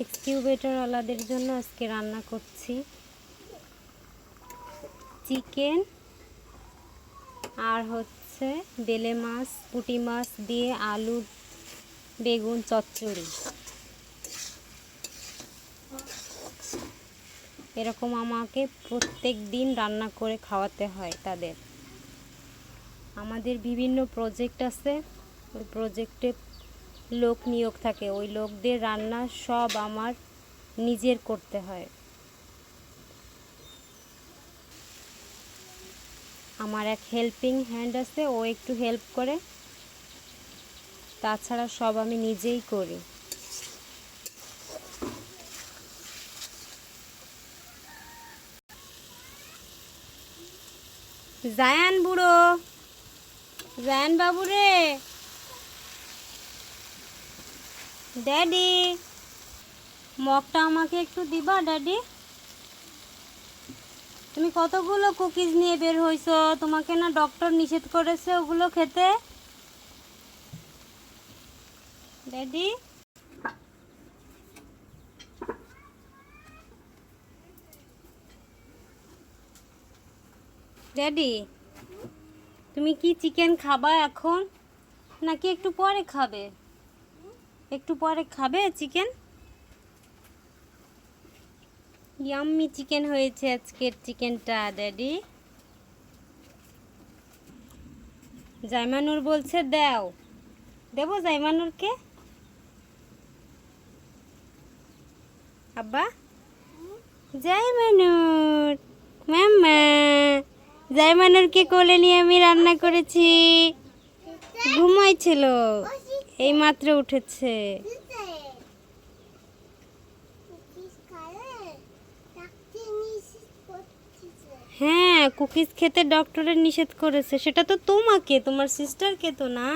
এক্সকিউবেটরওয়ালাদের জন্য আজকে রান্না করছি। চিকেন আর হচ্ছে বেলে মাছ, পুঁটি মাছ দিয়ে আলু, বেগুন, চচ্চড়ি। এরকম আমাকে প্রত্যেক দিন রান্না করে খাওয়াতে হয় তাদের। আমাদের বিভিন্ন প্রজেক্ট আছে। ওই প্রজেক্টে লোক নিয়োগ থাকে। ওই লোকদের রান্না সব আমার নিজের করতে হয়। আমার এক হেল্পিং হ্যান্ড আছে, ও একটু হেল্প করে। তাছাড়া সব আমি নিজেই করি। জায়ান বুড়ো! জায়ান বাবু রে! ড্যাডি মগটা আমাকে একটু দিবা ড্যাডি তুমি কতগুলো কুকিজ নিয়ে বের হইছো? তোমাকে না ডক্টর নিষেধ করেছে ওগুলো খেতে? ড্যাডি ড্যাডি তুমি কি চিকেন খাবা এখন? নাকি একটু পরে খাবে? একটু পরে খাবে চিকেন? ইয়াম্মি চিকেন হয়েছে আজকের চিকেনটা ড্যাডি জাইমানুর বলছে, দাও। দেবো জাইমানুরকে? আব্বা? জাইমানুর, মাম্মা, জাইমানুরকে কোলে নিয়ে আমি রান্না করেছি। ঘুমাইছিল। এই মাত্র উঠেছে। হ্যাঁ কুকিজ খেতে ডক্টরের নিষেধ করেছে। সেটা তো তোমাকে, তোমার সিস্টারকে তো না।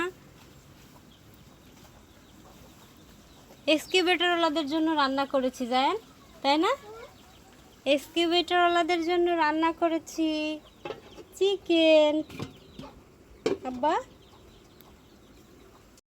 এক্সকিউবেটরওয়ালাদের জন্য রান্না করেছি, জায়ান, তাই না? এক্সকিউবেটরওয়ালাদের জন্য রান্না করেছি। চিকেন আব্বা?